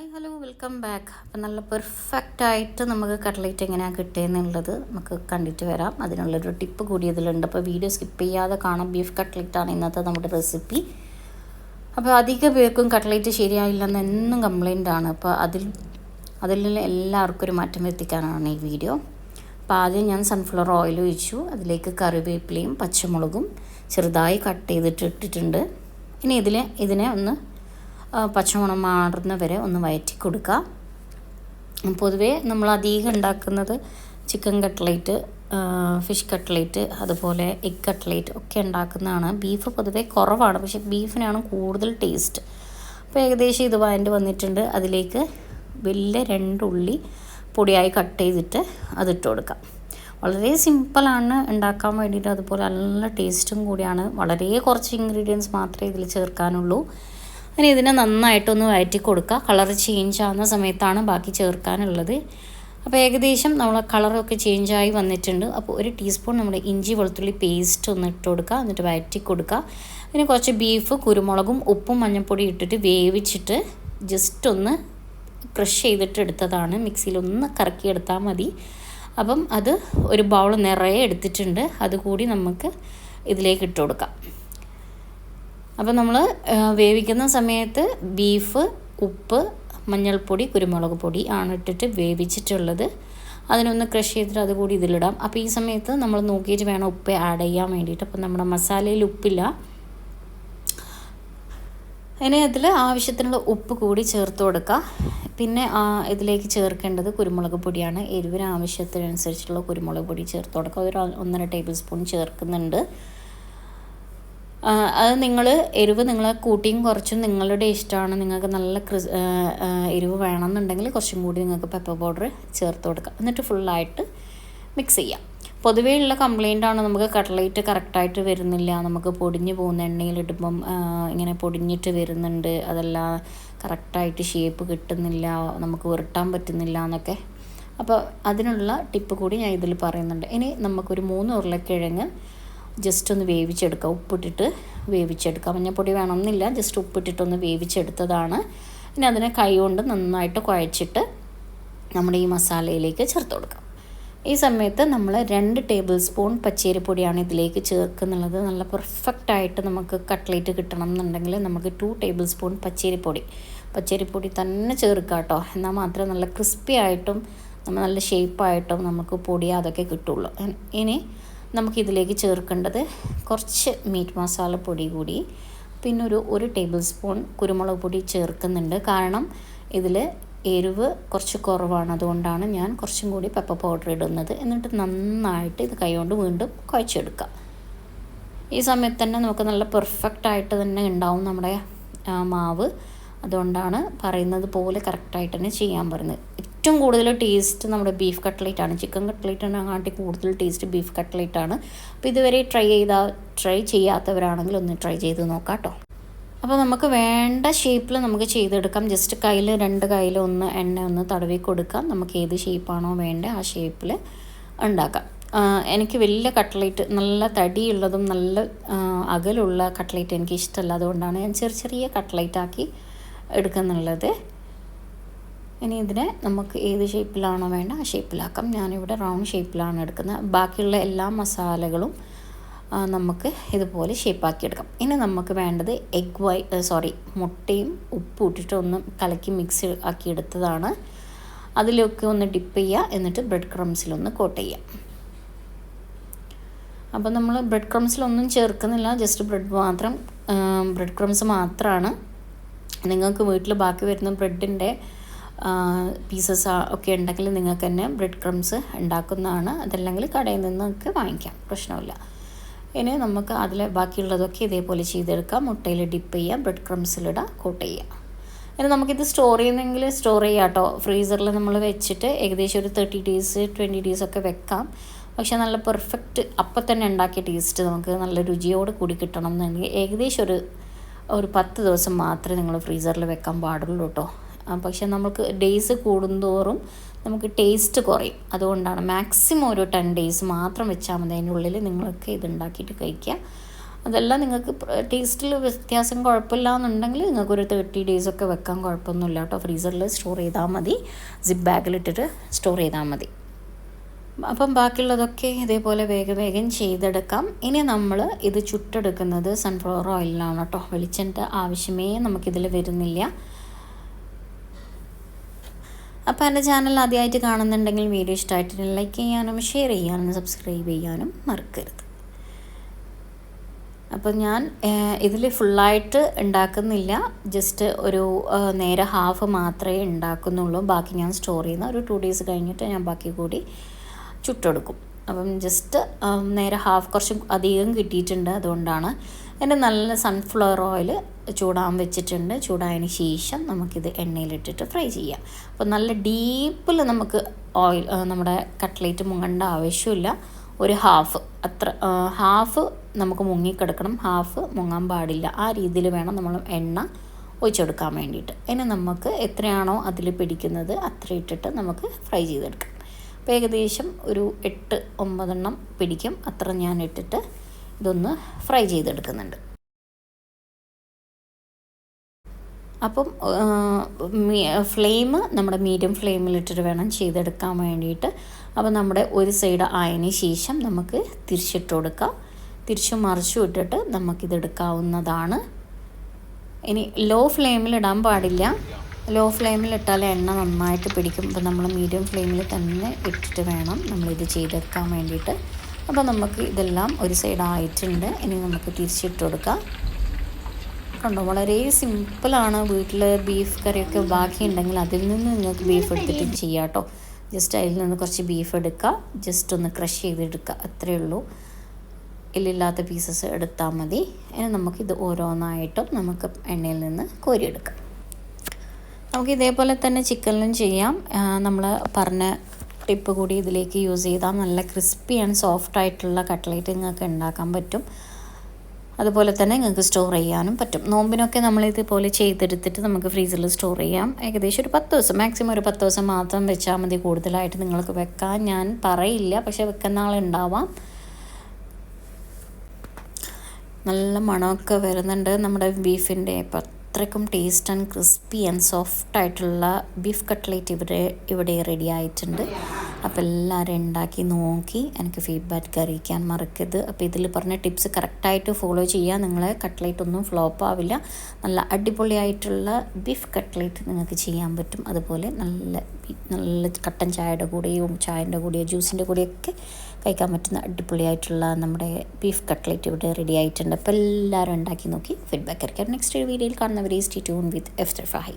Hi hello welcome back. അപ്പം നല്ല perfect ആയിട്ട് നമുക്ക് കട്ട്ലേറ്റ് എങ്ങനെയാണ് കിട്ടുകയെന്നുള്ളത് നമുക്ക് കണ്ടിട്ട് വരാം. അതിനുള്ളൊരു ടിപ്പ് കൂടി ഇതിലുണ്ട് അപ്പോൾ വീഡിയോ സ്കിപ്പ് ചെയ്യാതെ കാണാം. ബീഫ് കട്ട്ലേറ്റ് ആണ് ഇന്നത്തെ നമ്മുടെ റെസിപ്പി. അപ്പോൾ അധിക പേർക്കും കട്ട്ലേറ്റ് ശരിയായില്ലെന്ന് എന്നും കംപ്ലൈന്റ് ആണ്. അപ്പോൾ അതിൽ അതിൽ എല്ലാവർക്കും ഒരു മാറ്റം വരുത്തിക്കാനാണ് ഈ വീഡിയോ. അപ്പോൾ ആദ്യം ഞാൻ സൺഫ്ലവർ ഓയിൽ ഒഴിച്ചു. അതിലേക്ക് കറിവേപ്പിലയും പച്ചമുളകും ചെറുതായി കട്ട് ചെയ്തിട്ട് ഇട്ടിട്ടുണ്ട്. ഇനി ഇതിൽ ഇതിനെ ഒന്ന് പച്ചമണം മാറുന്ന വരെ ഒന്ന് വയറ്റി കൊടുക്കുക. പൊതുവേ നമ്മൾ അധികം ഉണ്ടാക്കുന്നത് ചിക്കൻ കട്ട്ലേറ്റ് ഫിഷ് കട്ട്ലേറ്റ് അതുപോലെ എഗ് കട്ട്ലേറ്റ് ഒക്കെ ഉണ്ടാക്കുന്നതാണ്. ബീഫ് പൊതുവേ കുറവാണ് പക്ഷേ ബീഫിനാണ് കൂടുതൽ ടേസ്റ്റ് അപ്പോൾ ഏകദേശം ഇത് വഴണ്ട് വന്നിട്ടുണ്ട്. അതിലേക്ക് വലിയ രണ്ടുള്ളി പൊടിയായി കട്ട് ചെയ്തിട്ട് അതിട്ട് കൊടുക്കാം. വളരെ സിമ്പിളാണ് ഉണ്ടാക്കാൻ വേണ്ടിയിട്ട് അതുപോലെ നല്ല ടേസ്റ്റും കൂടിയാണ്. വളരെ കുറച്ച് ഇൻഗ്രീഡിയൻസ് മാത്രമേ ഇതിൽ ചേർക്കാനുള്ളൂ. ഇനി ഇതിനെ നന്നായിട്ടൊന്ന് വയറ്റി കൊടുക്കുക കളർ ചേഞ്ച് ആവുന്ന സമയത്താണ് ബാക്കി ചേർക്കാനുള്ളത്. അപ്പോൾ ഏകദേശം നമ്മൾ കളറൊക്കെ ചേഞ്ച് ആയി വന്നിട്ടുണ്ട്. അപ്പോൾ ഒരു ടീസ്പൂൺ നമ്മുടെ ഇഞ്ചി വെളുത്തുള്ളി പേസ്റ്റ് ഒന്ന് ഇട്ട് കൊടുക്കുക എന്നിട്ട് വയറ്റി കൊടുക്കുക പിന്നെ കുറച്ച് ബീഫ് കുരുമുളകും ഉപ്പും മഞ്ഞൾപ്പൊടി ഇട്ടിട്ട് വേവിച്ചിട്ട് ജസ്റ്റ് ഒന്ന് ക്രഷ് ചെയ്തിട്ട് എടുത്തതാണ്. മിക്സിയിൽ ഒന്ന് കറക്കി എടുത്താൽ മതി. അപ്പം അത് ഒരു ബൗൾ നിറയെ എടുത്തിട്ടുണ്ട്. അതുകൂടി നമുക്ക് ഇതിലേക്ക് ഇട്ട് കൊടുക്കാം അപ്പോൾ നമ്മൾ വേവിക്കുന്ന സമയത്ത് ബീഫ് ഉപ്പ് മഞ്ഞൾപ്പൊടി കുരുമുളക് പൊടി ആണ് ഇട്ടിട്ട് വേവിച്ചിട്ടുള്ളത്. അതിനൊന്ന് ക്രഷ് ചെയ്തിട്ട് അതുകൂടി ഇതിലിടാം. അപ്പോൾ ഈ സമയത്ത് നമ്മൾ നോക്കിയിട്ട് വേണം ഉപ്പ് ആഡ് ചെയ്യാൻ വേണ്ടിയിട്ട്. അപ്പോൾ നമ്മുടെ മസാലയിൽ ഉപ്പില്ല. ഇനി അതിൽ ആവശ്യത്തിനുള്ള ഉപ്പ് കൂടി ചേർത്ത് കൊടുക്കുക പിന്നെ ഇതിലേക്ക് ചേർക്കേണ്ടത് കുരുമുളക് പൊടിയാണ്. എരിവിന് ആവശ്യത്തിനനുസരിച്ചുള്ള കുരുമുളക് പൊടി ചേർത്ത് കൊടുക്കുക ഒരു ഒന്നര ടേബിൾ സ്പൂൺ ചേർക്കുന്നുണ്ട്. അത് നിങ്ങൾ എരിവ് നിങ്ങൾ കൂട്ടിയും കുറച്ചും നിങ്ങളുടെ ഇഷ്ടമാണ്. നിങ്ങൾക്ക് നല്ല ക്രിസ് എരിവ് വേണമെന്നുണ്ടെങ്കിൽ കുറച്ചും കൂടി നിങ്ങൾക്ക് പെപ്പർ പൗഡർ ചേർത്ത് കൊടുക്കുക എന്നിട്ട് ഫുള്ളായിട്ട് മിക്സ് ചെയ്യാം. പൊതുവേ ഉള്ള കംപ്ലൈന്റ് ആണ് നമുക്ക് കട്ട്ലേറ്റ് കറക്റ്റായിട്ട് വരുന്നില്ല. നമുക്ക് പൊടിഞ്ഞു പോകുന്ന എണ്ണയിലിടുമ്പം ഇങ്ങനെ പൊടിഞ്ഞിട്ട് വരുന്നുണ്ട്. അതല്ല കറക്റ്റായിട്ട് ഷേപ്പ് കിട്ടുന്നില്ല. നമുക്ക് ഉരുട്ടാൻ പറ്റുന്നില്ല എന്നൊക്കെ. അപ്പോൾ അതിനുള്ള ടിപ്പ് കൂടി ഞാൻ ഇതിൽ പറയുന്നുണ്ട്. ഇനി നമുക്കൊരു മൂന്ന് ഉരുളക്കിഴങ്ങ് ജസ്റ്റ് ഒന്ന് വേവിച്ചെടുക്കുക ഉപ്പിട്ടിട്ട് വേവിച്ചെടുക്കുക മഞ്ഞൾപ്പൊടി വേണമെന്നില്ല. ജസ്റ്റ് ഉപ്പിട്ടിട്ടൊന്ന് വേവിച്ചെടുത്തതാണ്. ഇനി അതിനെ കൈ കൊണ്ട് നന്നായിട്ട് കുഴച്ചിട്ട് നമ്മുടെ ഈ മസാലയിലേക്ക് ചേർത്ത് കൊടുക്കാം. ഈ സമയത്ത് നമ്മൾ രണ്ട് ടേബിൾ സ്പൂൺ പച്ചരിപ്പൊടിയാണ് ഇതിലേക്ക് ചേർക്കുന്നുള്ളത്. നല്ല പെർഫെക്റ്റ് ആയിട്ട് നമുക്ക് കട്ട്ലേറ്റ് കിട്ടണം എന്നുണ്ടെങ്കിൽ നമുക്ക് ടു ടേബിൾ സ്പൂൺ പച്ചരിപ്പൊടി. പച്ചരിപ്പൊടി തന്നെ ചേർക്കുക കേട്ടോ എന്നാൽ മാത്രമേ നല്ല ക്രിസ്പി ആയിട്ടും നമ്മൾ നല്ല ഷേപ്പായിട്ടും നമുക്ക് പൊടി അതൊക്കെ കിട്ടുള്ളൂ. ഇനി നമുക്കിതിലേക്ക് ചേർക്കേണ്ടത് കുറച്ച് മീറ്റ് മസാല പൊടി കൂടി പിന്നെ ഒരു ഒരു ടേബിൾ സ്പൂൺ കുരുമുളക് പൊടി ചേർക്കുന്നുണ്ട്. കാരണം ഇതിൽ എരിവ് കുറച്ച് കുറവാണ്. അതുകൊണ്ടാണ് ഞാൻ കുറച്ചും കൂടി പെപ്പർ പൗഡർ ഇടുന്നത്. എന്നിട്ട് നന്നായിട്ട് ഇത് കൈകൊണ്ട് വീണ്ടും കുഴച്ചെടുക്കുക. ഈ സമയത്ത് തന്നെ നമുക്ക് നല്ല പെർഫെക്റ്റ് ആയിട്ട് തന്നെ ഉണ്ടാവും നമ്മുടെ മാവ്. അതുകൊണ്ടാണ് പറയുന്നത് പോലെ കറക്റ്റായിട്ട് തന്നെ ചെയ്യാൻ പറയുന്നത്. ഏറ്റവും കൂടുതൽ ടേസ്റ്റ് നമ്മുടെ ബീഫ് കട്ട്ലേറ്റ് ആണ്. ചിക്കൻ കട്ട്ലേറ്റിനെക്കാട്ടി കൂടുതൽ ടേസ്റ്റ് ബീഫ് കട്ട്ലേറ്റ് ആണ്. അപ്പോൾ ഇതുവരെ ട്രൈ ചെയ്താൽ ട്രൈ ചെയ്യാത്തവരാണെങ്കിൽ ഒന്ന് ട്രൈ ചെയ്ത് നോക്കാം കേട്ടോ അപ്പോൾ നമുക്ക് വേണ്ട ഷേപ്പിൽ നമുക്ക് ചെയ്തെടുക്കാം. ജസ്റ്റ് കയ്യിൽ രണ്ട് കയ്യിൽ ഒന്ന് എണ്ണ ഒന്ന് തടവി കൊടുക്കാം. നമുക്ക് ഏത് ഷേപ്പാണോ വേണ്ടത് ആ ഷേപ്പിൽ ഉണ്ടാക്കാം. എനിക്ക് വലിയ കട്ട്ലേറ്റ് നല്ല തടിയുള്ളതും നല്ല അകലുള്ള കട്ട്ലേറ്റ് എനിക്ക് ഇഷ്ടമല്ല. അതുകൊണ്ടാണ് ഞാൻ ചെറിയ ചെറിയ കട്ട്ലേറ്റ് ആക്കി എടുക്കുന്നുള്ളത്. ഇനി ഇതിനെ നമുക്ക് ഏത് ഷേപ്പിലാണോ വേണ്ട ആ ഷേപ്പിലാക്കാം ഞാനിവിടെ റൗണ്ട് ഷേപ്പിലാണ് എടുക്കുന്നത്. ബാക്കിയുള്ള എല്ലാ മസാലകളും നമുക്ക് ഇതുപോലെ ഷേപ്പാക്കി എടുക്കാം ഇനി നമുക്ക് വേണ്ടത് എഗ് വൈ സോറി മുട്ടയും ഉപ്പും ഇട്ടിട്ട് ഒന്ന് കലക്കി മിക്സ് ആക്കി എടുത്തതാണ്. അതിലൊക്കെ ഒന്ന് ഡിപ്പ് ചെയ്യുക. എന്നിട്ട് ബ്രെഡ് ക്രംസിലൊന്ന് കോട്ട് ചെയ്യാം അപ്പോൾ നമ്മൾ ബ്രെഡ് ക്രംസിലൊന്നും ചേർക്കുന്നില്ല. ജസ്റ്റ് ബ്രെഡ് മാത്രം ബ്രെഡ് ക്രംസ് മാത്രമാണ് നിങ്ങൾക്ക് വീട്ടിൽ ബാക്കി വരുന്ന ബ്രെഡിന്റെ പീസസ് ഒക്കെ ഉണ്ടെങ്കിൽ നിങ്ങൾക്ക് തന്നെ ബ്രെഡ് ക്രംസ് ഉണ്ടാക്കുന്നതാണ്. അതല്ലെങ്കിൽ കടയിൽ നിന്ന് നിന്നൊക്കെ വാങ്ങിക്കാം. പ്രശ്നമില്ല. ഇനി നമുക്ക് അതിൽ ബാക്കിയുള്ളതൊക്കെ ഇതേപോലെ ചെയ്തെടുക്കാം. മുട്ടയിൽ ഡിപ്പ് ചെയ്യാം. ബ്രെഡ് ക്രംസിലിടാം കോട്ട് ചെയ്യാം. ഇനി നമുക്കിത് സ്റ്റോർ ചെയ്യുന്നെങ്കിൽ സ്റ്റോർ ചെയ്യാം കേട്ടോ. ഫ്രീസറിൽ നമ്മൾ വെച്ചിട്ട് ഏകദേശം ഒരു തേർട്ടി ഡേയ്സ് ട്വന്റി ഡേയ്സ് ഒക്കെ വെക്കാം. പക്ഷെ നല്ല പെർഫെക്റ്റ് അപ്പം തന്നെ ഉണ്ടാക്കിയ ടേസ്റ്റ് നമുക്ക് നല്ല രുചിയോട് കൂടി കിട്ടണം എന്നുണ്ടെങ്കിൽ ഏകദേശം ഒരു ഒരു പത്ത് ദിവസം മാത്രമേ നിങ്ങൾ ഫ്രീസറിൽ വെക്കാൻ പാടുള്ളൂ കേട്ടോ. പക്ഷെ നമുക്ക് ഡേയ്സ് കൂടുന്തോറും നമുക്ക് ടേസ്റ്റ് കുറയും. അതുകൊണ്ടാണ് മാക്സിമം ഒരു ടെൻ ഡേയ്സ് മാത്രം വെച്ചാൽ മതി അതിനുള്ളിൽ നിങ്ങളൊക്കെ ഇത് ഉണ്ടാക്കിയിട്ട് കഴിക്കുക. അതെല്ലാം നിങ്ങൾക്ക് ടേസ്റ്റിൽ വ്യത്യാസം കുഴപ്പമില്ല എന്നുണ്ടെങ്കിൽ നിങ്ങൾക്ക് ഒരു തേർട്ടി ഡേയ്സ് ഒക്കെ വെക്കാൻ കുഴപ്പമൊന്നുമില്ല കേട്ടോ. ഫ്രീസറിൽ സ്റ്റോർ ചെയ്താൽ മതി. സിപ്പ് ബാഗിലിട്ടിട്ട് സ്റ്റോർ ചെയ്താൽ മതി. അപ്പം ബാക്കിയുള്ളതൊക്കെ ഇതേപോലെ വേഗം വേഗം ചെയ്തെടുക്കാം. ഇനി നമ്മൾ ഇത് ചുട്ടെടുക്കുന്നത് സൺഫ്ലവർ ഓയിലിലാണ് കേട്ടോ. വെളിച്ചെണ്ണ ആവശ്യമേ നമുക്കിതിൽ വരുന്നില്ല. അപ്പോൾ എന്റെ ചാനൽ ആദ്യമായിട്ട് കാണുന്നുണ്ടെങ്കിൽ വീഡിയോ ഇഷ്ടമായിട്ട് ലൈക്ക് ചെയ്യാനും ഷെയർ ചെയ്യാനും സബ്സ്ക്രൈബ് ചെയ്യാനും മറക്കരുത്. അപ്പോൾ ഞാൻ ഇതിൽ ഫുള്ളായിട്ട് ഉണ്ടാക്കുന്നില്ല. ജസ്റ്റ് ഒരു നേരെ ഹാഫ് മാത്രമേ ഉണ്ടാക്കുന്നുള്ളൂ. ബാക്കി ഞാൻ സ്റ്റോർ ചെയ്യുന്ന ഒരു ടു ഡേയ്സ് കഴിഞ്ഞിട്ട് ഞാൻ ബാക്കി കൂടി ചുട്ടെടുക്കും. അപ്പം ജസ്റ്റ് നേരെ ഹാഫ് കുറച്ച് അധികം കിട്ടിയിട്ടുണ്ട് അതുകൊണ്ടാണ് എന്റെ നല്ല സൺഫ്ലവർ ഓയിൽ ചൂടാൻ വെച്ചിട്ടുണ്ട്. ചൂടായതിന് ശേഷം നമുക്കിത് എണ്ണയിലിട്ടിട്ട് ഫ്രൈ ചെയ്യാം. അപ്പോൾ നല്ല ഡീപ്പിൽ നമുക്ക് ഓയിൽ നമ്മുടെ കട്ട്ലേറ്റ് മുങ്ങേണ്ട ആവശ്യമില്ല. ഒരു ഹാഫ് അത്ര ഹാഫ് നമുക്ക് മുങ്ങിക്കിടക്കണം. ഹാഫ് മുങ്ങാൻ പാടില്ല. ആ രീതിയിൽ വേണം നമ്മൾ എണ്ണ ഒഴിച്ചെടുക്കാൻ വേണ്ടിയിട്ട്. ഇനി നമുക്ക് എത്രയാണോ അതിൽ പിടിക്കുന്നത് അത്ര ഇട്ടിട്ട് നമുക്ക് ഫ്രൈ ചെയ്തെടുക്കാം. അപ്പോൾ ഏകദേശം ഒരു എട്ട് ഒമ്പതെണ്ണം പിടിക്കും. അത്ര ഞാൻ ഇട്ടിട്ട് ഇതൊന്ന് ഫ്രൈ ചെയ്തെടുക്കുന്നുണ്ട്. അപ്പം ഫ്ലെയിം നമ്മുടെ മീഡിയം ഫ്ലെയിമിലിട്ടിട്ട് വേണം ചെയ്തെടുക്കാൻ വേണ്ടിയിട്ട്. അപ്പം നമ്മുടെ ഒരു സൈഡ് ആയതിന് ശേഷം നമുക്ക് തിരിച്ചിട്ട് കൊടുക്കാം. തിരിച്ചു മറിച്ചു ഇട്ടിട്ട് നമുക്കിതെടുക്കാവുന്നതാണ്. ഇനി ലോ ഫ്ലെയിമിൽ ഇടാൻ പാടില്ല. ലോ ഫ്ലെയിമിൽ ഇട്ടാൽ എണ്ണ നന്നായിട്ട് പിടിക്കും. അപ്പം നമ്മൾ മീഡിയം ഫ്ലെയിമിൽ തന്നെ ഇട്ടിട്ട് വേണം നമ്മളിത് ചെയ്തെടുക്കാൻ വേണ്ടിയിട്ട്. അപ്പോൾ നമുക്ക് ഇതെല്ലാം ഒരു സൈഡായിട്ടുണ്ട് ഇനി നമുക്ക് തിരിച്ചിട്ട് കൊടുക്കാം. കണ്ടോ വളരെ സിമ്പിളാണ് വീട്ടിൽ ബീഫ് കറിയൊക്കെ ബാക്കിയുണ്ടെങ്കിൽ അതിൽ നിന്ന് നിങ്ങൾക്ക് ബീഫ് എടുത്തിട്ട് ചെയ്യാം കേട്ടോ. ജസ്റ്റ് അതിൽ നിന്ന് കുറച്ച് ബീഫ് എടുക്കുക ജസ്റ്റ് ഒന്ന് ക്രഷ് ചെയ്തെടുക്കുക. അത്രയേ ഉള്ളൂ. എല്ലില്ലാത്ത പീസസ് എടുത്താൽ മതി. ഇനി നമുക്കിത് ഓരോന്നായിട്ടും നമുക്ക് എണ്ണയിൽ നിന്ന് കോരിയെടുക്കാം. നമുക്ക് ഇതേപോലെ തന്നെ ചിക്കനിലും ചെയ്യാം. നമ്മൾ പറഞ്ഞ ടിപ്പ് കൂടി ഇതിലേക്ക് യൂസ് ചെയ്താൽ നല്ല ക്രിസ്പി ആൻഡ് സോഫ്റ്റ് ആയിട്ടുള്ള കട്ട്ലേറ്റ് നിങ്ങൾക്ക് ഉണ്ടാക്കാൻ പറ്റും. അതുപോലെ തന്നെ നിങ്ങൾക്ക് സ്റ്റോർ ചെയ്യാനും പറ്റും. നോമ്പിനൊക്കെ നമ്മൾ ഇതുപോലെ ചെയ്തെടുത്തിട്ട് നമുക്ക് ഫ്രീസറിൽ സ്റ്റോർ ചെയ്യാം. ഏകദേശം ഒരു പത്ത് ദിവസം മാക്സിമം ഒരു പത്ത് ദിവസം മാത്രം വെച്ചാൽ മതി കൂടുതലായിട്ട് നിങ്ങൾക്ക് വെക്കാൻ. ഞാൻ പറയില്ല പക്ഷേ വെക്കുന്ന ആളുണ്ടാവാം നല്ല മണമൊക്കെ വരുന്നുണ്ട് നമ്മുടെ ബീഫിന്റെ അത്രയ്ക്കും taste and crispy and soft ആയിട്ടുള്ള ബീഫ് കട്ട്ലേറ്റ് ഇവിടെ ഇവിടെ റെഡി ആയിട്ടുണ്ട്. അപ്പോൾ എല്ലാവരും ഉണ്ടാക്കി നോക്കി. എനിക്ക് ഫീഡ്ബാക്ക് അറിയിക്കാൻ മറക്കരുത്. അപ്പോൾ ഇതിൽ പറഞ്ഞ ടിപ്സ് കറക്റ്റായിട്ട് ഫോളോ ചെയ്യുക. നിങ്ങളെ കട്ട്ലേറ്റ് ഒന്നും ഫ്ലോപ്പ് ആവില്ല. നല്ല അടിപൊളിയായിട്ടുള്ള ബീഫ് കട്ട്ലേറ്റ് നിങ്ങൾക്ക് ചെയ്യാൻ പറ്റും. അതുപോലെ നല്ല നല്ല കട്ടൻ ചായയുടെ കൂടെയും ചായന്റെ കൂടെയോ ജ്യൂസിന്റെ കൂടെയൊക്കെ കഴിക്കാൻ പറ്റുന്ന അടിപൊളിയായിട്ടുള്ള നമ്മുടെ ബീഫ് കട്ട്ലേറ്റ് ഇവിടെ റെഡി ആയിട്ടുണ്ട്. അപ്പോൾ എല്ലാവരും ഉണ്ടാക്കി നോക്കി. ഫീഡ്ബാക്ക് അറിയിക്കാം നെക്സ്റ്റ് വീഡിയോയിൽ കാണുന്നവരെ സ്റ്റേ ട്യൂൺ വിത്ത് എഫ് ഫൈ